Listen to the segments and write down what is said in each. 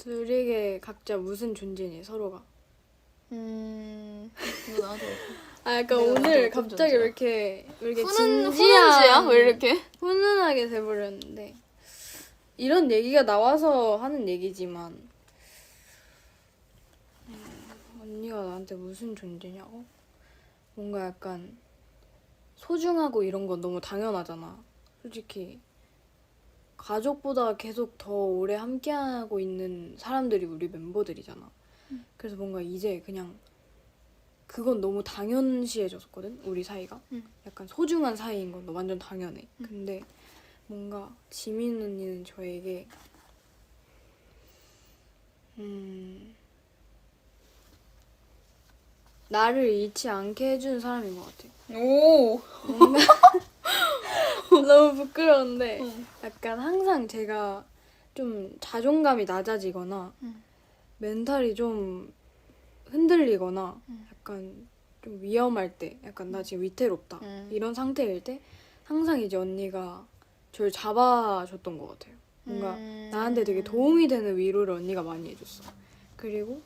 둘에게 각자 무슨 존재니 서로가. 음, 왜 이렇게 아 약간 내가 오늘 어떤 갑자기 존재야? 왜 이렇게 왜 이렇게 훈훈 훈훈지야? 왜 이렇게? 훈훈하게 돼버렸는데 이런 얘기가 나와서 하는 얘기지만 음, 언니가 나한테 무슨 존재냐고? 뭔가 약간 소중하고 이런 건 너무 당연하잖아. 솔직히 가족보다 계속 더 오래 함께하고 있는 사람들이 우리 멤버들이잖아. 그래서 뭔가 이제 그냥 그건 너무 당연시해졌거든 우리 사이가 응. 약간 소중한 사이인 건 완전 당연해 근데 뭔가 지민 언니는 저에게 음 나를 잃지 않게 해주는 사람인 것 같아 오. 뭔가 너무 부끄러운데 응. 약간 항상 제가 좀 자존감이 낮아지거나 응. 멘탈이 좀 흔들리거나 응. 약간 좀 위험할 때 약간 나 지금 위태롭다 응. 이런 상태일 때 항상 이제 언니가 저를 잡아줬던 것 같아요 뭔가 음. 나한테 되게 도움이 되는 위로를 언니가 많이 해줬어 그리고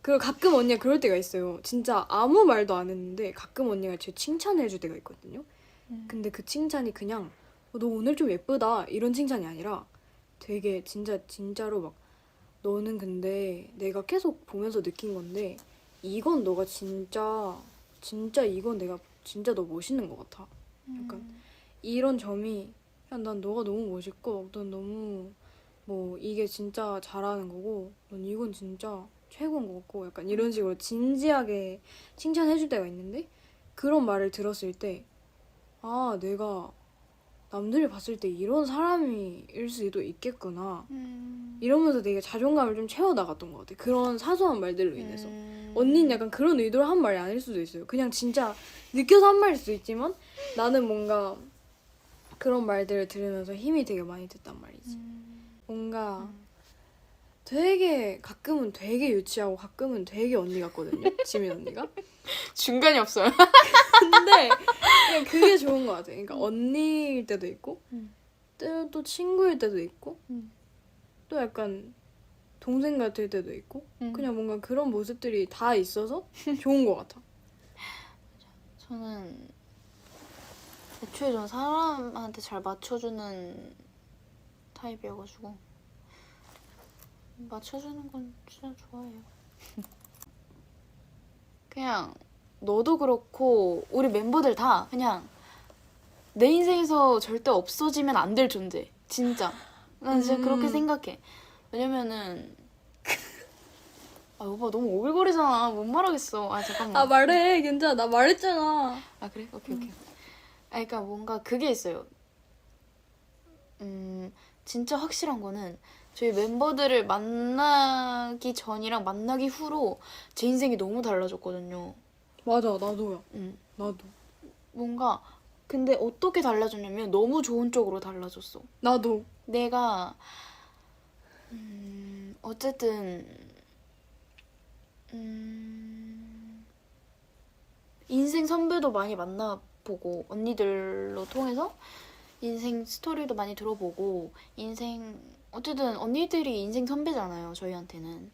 그리고 가끔 언니가 그럴 때가 있어요 진짜 아무 말도 안 했는데 가끔 언니가 제 칭찬을 해줄 때가 있거든요 음. 근데 그 칭찬이 그냥 어, 너 오늘 좀 예쁘다 이런 칭찬이 아니라 되게 진짜 진짜로 막 너는 근데 내가 계속 보면서 느낀 건데 이건 너가 진짜 진짜 이건 내가 진짜 너 멋있는 것 같아 약간 음. 이런 점이 야, 난 너가 너무 멋있고 넌 너무 뭐 이게 진짜 잘하는 거고 넌 이건 진짜 최고인 것 같고 약간 이런 식으로 진지하게 칭찬해줄 때가 있는데 그런 말을 들었을 때 아 내가 남들이 봤을 때 이런 사람일 수도 있겠구나 음. 이러면서 되게 자존감을 좀 채워나갔던 것 같아 그런 사소한 말들로 인해서 음. 언니는 약간 그런 의도로 한 말이 아닐 수도 있어요. 그냥 진짜 느껴서 한 말일 수도 있지만 나는 뭔가 그런 말들을 들으면서 힘이 되게 많이 됐단 말이지. 음. 뭔가 되게 가끔은 되게 유치하고 가끔은 되게 언니 같거든요. 지민 언니가. 중간이 없어요. 근데 그냥 그게 좋은 것 같아. 그러니까 언니일 때도 있고 음. 또, 또 친구일 때도 있고 음. 또 약간 동생 같을 때도 있고 음. 그냥 뭔가 그런 모습들이 다 있어서 좋은 것 같아. 저는 애초에 전 사람한테 잘 맞춰주는 타입이어가지고 맞춰주는 건 진짜 좋아해요. 그냥 너도 그렇고 우리 멤버들 다 그냥 내 인생에서 절대 없어지면 안 될 존재. 진짜. 난 진짜 음. 그렇게 생각해. 왜냐면은 아 오빠 너무 오글거리잖아. 못 말하겠어. 아 잠깐만. 아 말해 괜찮아 나 말했잖아 아 그래? 오케이 오케이. 아 그러니까 뭔가 그게 있어요. 음 진짜 확실한 거는 저희 멤버들을 만나기 전이랑 만나기 후로 제 인생이 너무 달라졌거든요. 맞아 나도야 음 나도 뭔가 근데 어떻게 달라졌냐면 너무 좋은 쪽으로 달라졌어. 나도 내가 음 어쨌든 음 인생 선배도 많이 만나보고 언니들로 통해서 인생 스토리도 많이 들어보고 인생 어쨌든 언니들이 인생 선배잖아요 저희한테는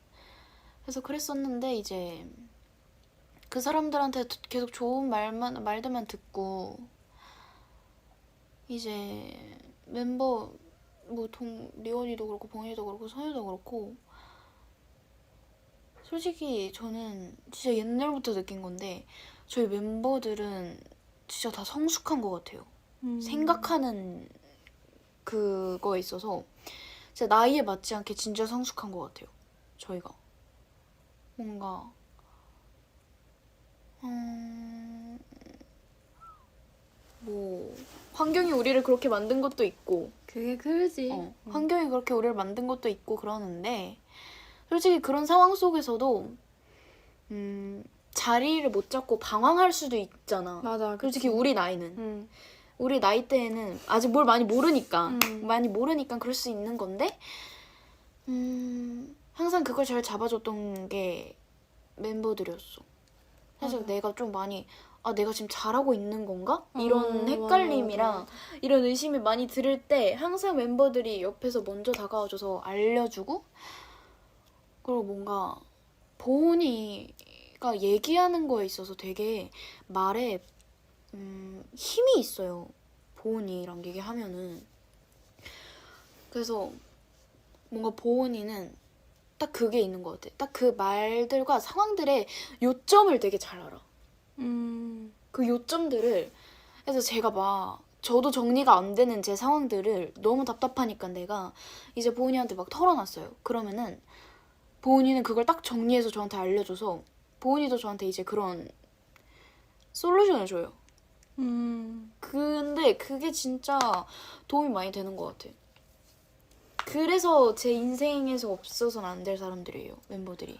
그래서 그랬었는데 이제 그 사람들한테 계속 좋은 말만 말들만 듣고 이제 멤버 뭐 동 리원이도 그렇고 봉이도 그렇고 선유도 그렇고 솔직히 저는 진짜 옛날부터 느낀 건데 저희 멤버들은 진짜 다 성숙한 것 같아요. 음. 생각하는 그거에 있어서 진짜 나이에 맞지 않게 진짜 성숙한 것 같아요. 저희가 뭔가 음, 뭐 환경이 우리를 그렇게 만든 것도 있고 그게 그러지 어, 환경이 그렇게 우리를 만든 것도 있고 그러는데 솔직히 그런 상황 속에서도 음, 자리를 못 잡고 방황할 수도 있잖아. 맞아 솔직히 우리 나이는 응. 우리 나이 때에는 아직 뭘 많이 모르니까 음. 많이 모르니까 그럴 수 있는 건데 음, 항상 그걸 잘 잡아줬던 게 멤버들이었어. 사실 맞아. 내가 좀 많이 아 내가 지금 잘하고 있는 건가 이런 어, 헷갈림이랑 맞아, 이런 의심이 많이 들을 때 항상 멤버들이 옆에서 먼저 다가와줘서 알려주고 그리고 뭔가 보은이가 얘기하는 거에 있어서 되게 말에 음, 힘이 있어요. 보은이랑 얘기하면은. 그래서 뭔가 보은이는 딱 그게 있는 것 같아. 딱 그 말들과 상황들의 요점을 되게 잘 알아. 음. 그 요점들을 그래서 제가 막 저도 정리가 안 되는 제 상황들을 너무 답답하니까 내가 이제 보은이한테 막 털어놨어요. 그러면은 보은이는 그걸 딱 정리해서 저한테 알려줘서 보은이도 저한테 이제 그런 솔루션을 줘요. 음. 근데 그게 진짜 도움이 많이 되는 것 같아. 그래서 제 인생에서 없어서는 안 될 사람들이에요 멤버들이.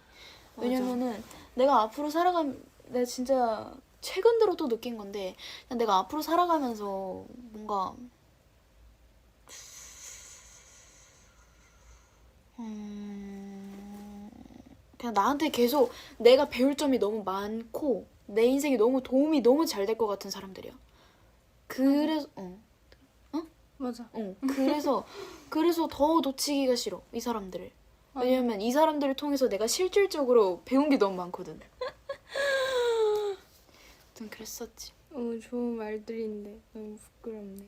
맞아. 왜냐면은 내가 앞으로 살아감 내가 진짜 최근 들어 또 느낀 건데 그냥 내가 앞으로 살아가면서 뭔가 음 그냥 나한테 계속 내가 배울 점이 너무 많고 내 인생에 너무 도움이 너무 잘 될 것 같은 사람들이야. 그래서 어, 맞아. 어 그래서 그래서 더 놓치기가 싫어 이 사람들을. 왜냐면 이 사람들을 통해서 내가 실질적으로 배운 게 너무 많거든. 좀 그랬었지. 너무 좋은 말들인데 너무 부끄럽네.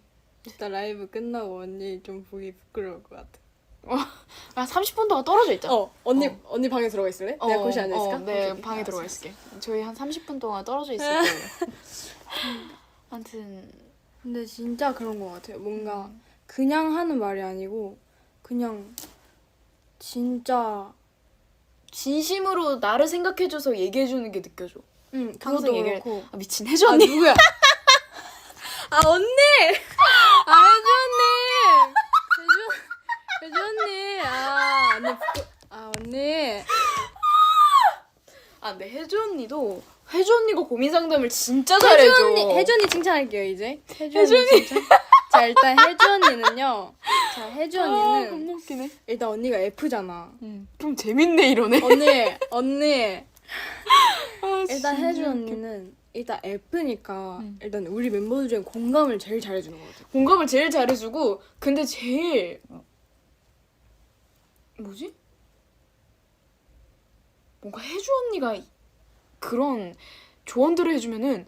이따 라이브 끝나고 언니 좀 보기 부끄러울 것 같아. 한 30분 동안 떨어져 있자. 어, 언니 어. 언니 방에 들어가 있을래? 내가 거실 앉아 있을까? 어, 네, 오케이. 방에 알았어, 들어가. 있을게. 저희 한 30분 동안 떨어져 있을 거예요. 아무튼 근데 진짜 그런 것 같아요. 뭔가 음. 그냥 하는 말이 아니고 그냥 진짜 진심으로 나를 생각해줘서 얘기해주는 게 느껴져. 응 항상 그것도 얘기를- 그렇고 아 미친 아 언니. 누구야? 아 언니! 아 혜주 언니! 혜주 혜주 언니 아 언니 부끄... 아 언니 아, 근데 혜주 언니도 혜주 언니가 고민 상담을 진짜 잘해줘. 혜주 언니 혜주 언니 칭찬할게요 이제 혜주 언니 칭찬 자 일단 혜주 언니는요 자 혜주 아, 언니는 겁나 웃기네. 일단 언니가 F잖아 음, 좀 재밌네 이러네. 언니 언니 아, 일단 혜주. 언니는 일단 F니까 음. 일단 우리 멤버들 중에 공감을 제일 잘해주는 것 같아 공감을 제일 잘해주고 근데 제일 뭐지? 뭔가 혜주 언니가 그런 조언들을 해주면은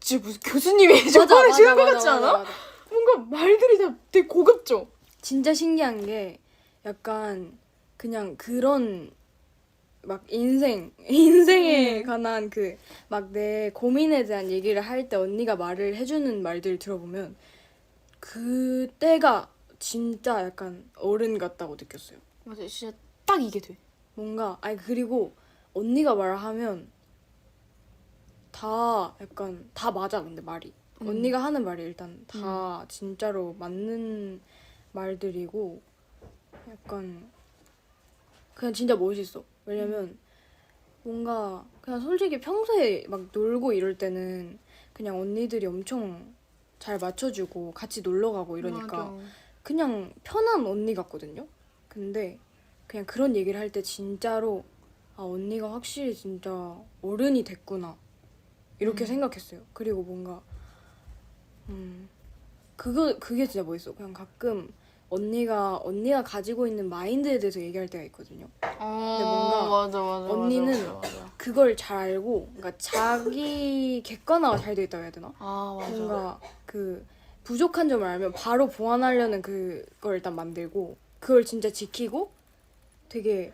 진짜 무슨 교수님이 조언을 해주는 것 같지 않아? 맞아. 뭔가 말들이 다 되게 고급져. 진짜 신기한 게 약간 그냥 그런 막 인생 인생에 음. 관한 그 막 내 고민에 대한 얘기를 할 때 언니가 말을 해주는 말들 들어보면 그때가 진짜 약간 어른 같다고 느꼈어요. 맞아, 진짜 딱 이게 돼. 뭔가 아니 그리고 언니가 말하면 다 약간 다 맞아 근데 말이 음. 언니가 하는 말이 일단 다 진짜로 맞는 말들이고 약간 그냥 진짜 멋있어 왜냐면 뭔가 그냥 솔직히 평소에 막 놀고 이럴 때는 그냥 언니들이 엄청 잘 맞춰주고 같이 놀러 가고 이러니까 맞아. 그냥 편한 언니 같거든요. 근데 그냥 그런 얘기를 할 때 진짜로 아 언니가 확실히 진짜 어른이 됐구나 이렇게 음. 생각했어요. 그리고 뭔가 음 그거 그게 진짜 멋있어. 그냥 가끔 언니가 언니가 가지고 있는 마인드에 대해서 얘기할 때가 있거든요. 어, 뭔가 맞아, 맞아, 언니는 맞아, 맞아. 그걸 잘 알고 그러니까 자기 객관화가 잘 돼 있다고 해야 되나? 아 맞아. 뭔가 그 부족한 점을 알면 바로 보완하려는 그걸 일단 만들고 그걸 진짜 지키고 되게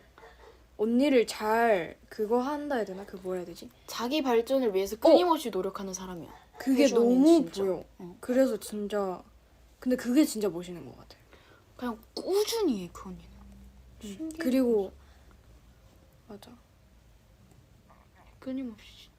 언니를 잘 그거 한다 해야 되나? 그 뭐라 해야 되지? 자기 발전을 위해서 끊임없이 노력하는 사람이야. 그게 혜주 언니는 너무 진짜. 보여. 응. 그래서 진짜 근데 그게 진짜 멋있는 것 같아. 그냥 꾸준히 해 그 언니는. 응. 신기해. 그리고 맞아. 끊임없이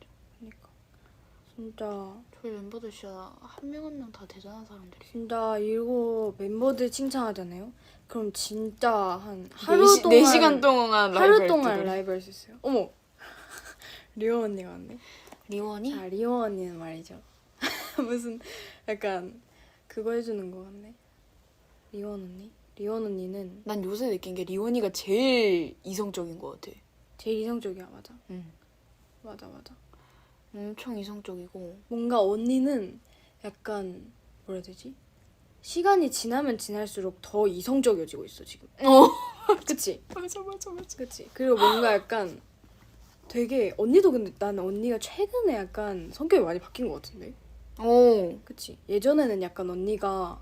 진짜 저희 멤버들 진짜 한 명 한 명 다 대단한 사람들이. 진짜 이거 멤버들 칭찬하잖아요. 그럼 진짜 한 하루 하루 동안 4시간 동안 하루 라이브 동안. 라이브 할 수 있어요. 어머 리오 언니가 왔네. 리원이? 자 리오 언니는 말이죠. 무슨 약간 그거 해주는 것 같네. 리원 언니? 리원 언니는 난 요새 느낀 게 리원이가 제일 이성적인 것 같아. 제일 이성적이야 맞아. 응. 맞아 맞아. 엄청 이성적이고. 뭔가 언니는 약간 뭐라 해야 되지? 시간이 지나면 지날수록 더 이성적이어지고 있어 지금. 어. 그치? 맞아 맞아 맞아. 그치? 그리고 뭔가 약간 되게 언니도 근데 나는 언니가 최근에 약간 성격이 많이 바뀐 것 같은데. 오. 그치? 예전에는 약간 언니가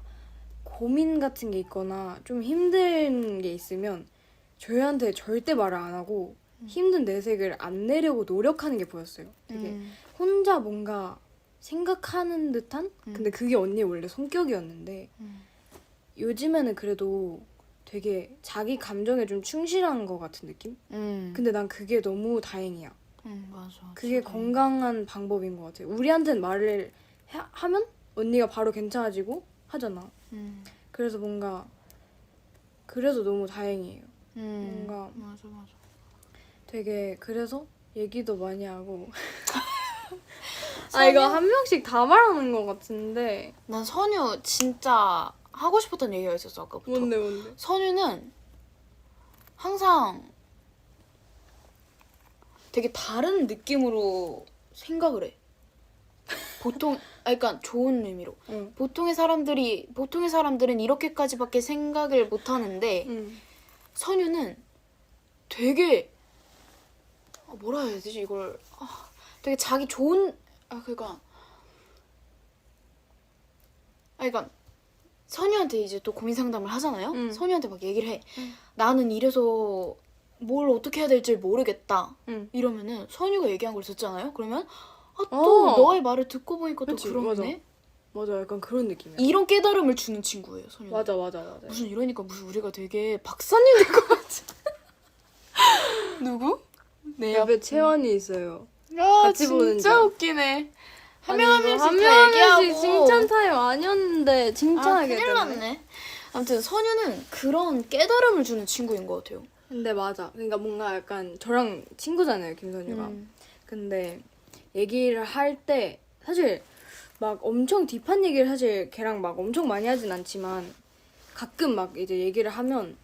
고민 같은 게 있거나 좀 힘든 게 있으면 저희한테 절대 말을 안 하고 힘든 내색을 안 내려고 노력하는 게 보였어요. 되게 음. 혼자 뭔가 생각하는 듯한? 음. 근데 그게 언니의 원래 성격이었는데 음. 요즘에는 그래도 되게 자기 감정에 좀 충실한 것 같은 느낌? 음. 근데 난 그게 너무 다행이야. 음 맞아. 그게 진짜. 건강한 방법인 것 같아. 우리한테는 말을 하, 하면 언니가 바로 괜찮아지고 하잖아. 음. 그래서 뭔가 그래서 너무 다행이에요. 음. 뭔가 맞아 맞아. 되게 그래서 얘기도 많이 하고. 아 이거 한 명씩 다 말하는 것 같은데. 난 선유 진짜 하고 싶었던 얘기가 있었어 아까부터. 뭔데? 선유는 항상 되게 다른 느낌으로 생각을 해. 보통, 아, 그러니까 좋은 의미로. 응. 보통의 사람들이 보통의 사람들은 이렇게까지밖에 생각을 못 하는데 응. 선유는 되게 아, 뭐라 해야 되지 이걸 아, 되게 자기 좋은 아 그러니까 아 그러니까 선유한테 이제 또 고민 상담을 하잖아요. 응. 선유한테 막 얘기를 해. 응. 나는 이래서 뭘 어떻게 해야 될지 모르겠다. 응. 이러면은 선유가 얘기한 걸 듣잖아요. 그러면 아 또 어. 너의 말을 듣고 보니까 또 그치, 그러네. 맞아. 약간 그런 느낌이야. 이런 깨달음을 주는 친구예요. 선유. 맞아 맞아 맞아. 무슨 이러니까 무슨 우리가 되게 박사님 될 것 같아. 누구? 내 옆에 채원이 있어요. 아 같이 보는 진짜 줄. 웃기네. 한 명 한 명씩 한다 얘기하고. 칭찬 타임 아니었는데 아 칭찬하게 큰일 되네. 났네. 아무튼 선유는 그런 깨달음을 주는 친구인 것 같아요. 근데 맞아. 그러니까 뭔가 약간 저랑 친구잖아요, 김선유가. 음. 근데 얘기를 할 때 사실 막 엄청 딥한 얘기를 사실 걔랑 막 엄청 많이 하진 않지만 가끔 막 이제 얘기를 하면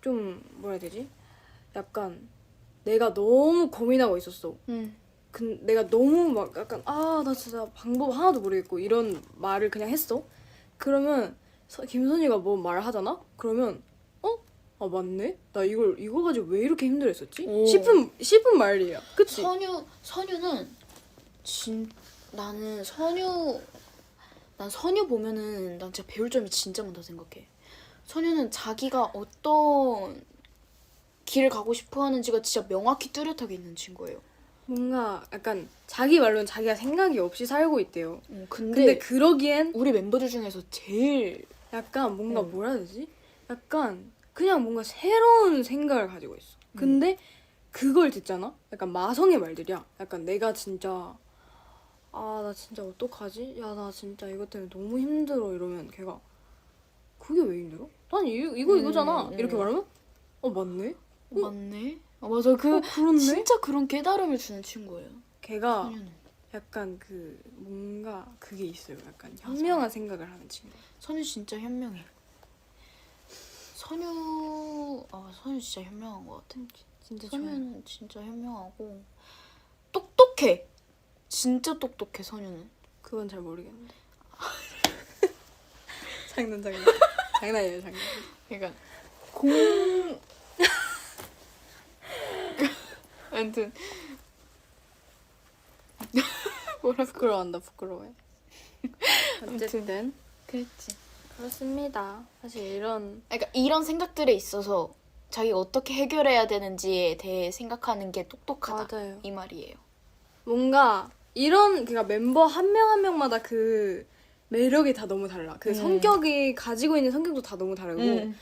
좀 뭐라 해야 되지? 약간 내가 너무 고민하고 있었어. 음. 근 내가 너무 막 약간 아 나 진짜 방법 하나도 모르겠고 이런 말을 그냥 했어. 그러면 서- 김선희가 뭐 말을 하잖아. 그러면 어? 아 맞네. 나 이걸 이거 가지고 왜 이렇게 힘들었었지? 오. 싶은 싶은 말이야. 그치? 선유 선유는 진 나는 선유 난 선유 보면은 난 진짜 배울 점이 진짜 많다 생각해. 선유는 자기가 어떤 길을 가고 싶어 하는지가 진짜 명확히 뚜렷하게 있는 친구예요. 뭔가 약간 자기 말로는 자기가 생각이 없이 살고 있대요. 음, 근데, 근데, 그러기엔 우리 멤버들 중에서 제일 약간 뭔가 음. 뭐라 해야 되지? 약간 그냥 뭔가 새로운 생각을 가지고 있어. 근데 그걸 듣잖아? 약간 마성의 말들이야. 약간 내가 진짜 아 나 진짜 어떡하지? 야 나 진짜 이것 때문에 너무 힘들어 이러면 걔가 그게 왜 힘들어? 난 이, 이거 음, 이거잖아. 음. 이렇게 말하면 어 맞네? 맞네. 아, 맞아 그 어 그렇네? 진짜 그런 깨달음을 주는 친구예요. 걔가 선유는 약간 그 뭔가 그게 있어요. 약간 현명한 생각을 하는 친구. 선유 진짜 현명해. 선유 아 선유 진짜 현명한 것 같아. 진짜. 선유는 진짜 현명하고 똑똑해. 진짜 똑똑해 선유는. 그건 잘 모르겠는데. 장난 장난. 장난이에요 장난. 그러니까 공 아무튼 뭐라 부끄러워한다 부끄러워해. 어쨌든 그랬지. 그렇습니다. 사실 이런 그러니까 이런 생각들에 있어서 자기가 어떻게 해결해야 되는지에 대해 생각하는 게 똑똑하다. 맞아요. 이 말이에요. 뭔가 이런 그러니까 멤버 한 명 한 명마다 그 매력이 다 너무 달라. 그 음. 성격이 가지고 있는 성격도 다 너무 다르고 음,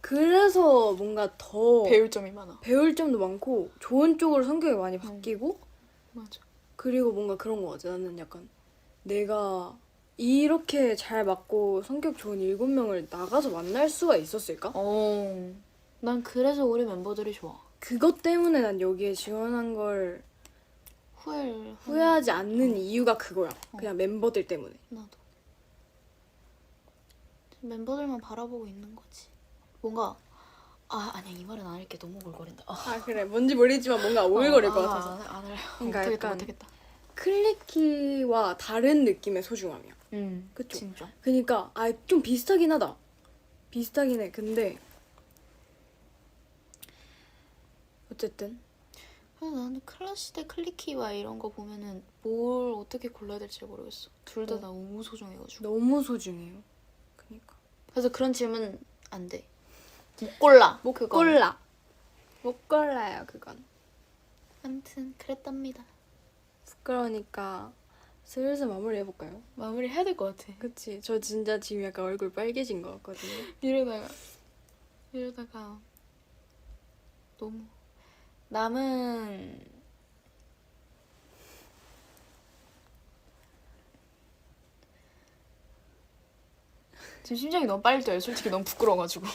그래서 뭔가 더 배울 점이 많아. 배울 점도 많고 좋은 쪽으로 성격이 많이 바뀌고 맞아. 그리고 뭔가 그런 거 같아. 나는 약간 내가 이렇게 잘 맞고 성격 좋은 일곱 명을 나가서 만날 수가 있었을까? 어. 난 그래서 우리 멤버들이 좋아. 그것 때문에 난 여기에 지원한 걸 후회를 후회하지 않는 이유가 그거야. 그냥 멤버들 때문에. 나도. 멤버들만 바라보고 있는 거지. 뭔가 아 아니야 이 말은 안 할게 너무 골거린다. 아, 아 그래 뭔지 모르겠지만 뭔가 오글거릴 것 같아서 안, 안, 안 할. 그러니까 못하겠다 약간 못하겠다. 클리키와 다른 느낌의 소중함이야. 음, 그쵸? 진짜. 그니까 아좀 비슷하긴 하다. 비슷하긴 해. 근데 어쨌든 나는 클래시 대 클리키와 이런 거 보면은 뭘 어떻게 골라야 될지 모르겠어. 둘다 어. 너무 소중해가지고. 너무 소중해요. 그니까 그래서 그런 질문 안 돼. 못 골라. 못 그거는. 골라. 못 골라요 그건. 아무튼 그랬답니다. 그러니까 슬슬 마무리 해볼까요? 마무리 해야 될 것 같아. 그치. 저 진짜 지금 약간 얼굴 빨개진 것 같거든요. 이러다가 이러다가 너무 남은 지금 심장이 너무 빨리 뛰어요. 솔직히 너무 부끄러워가지고.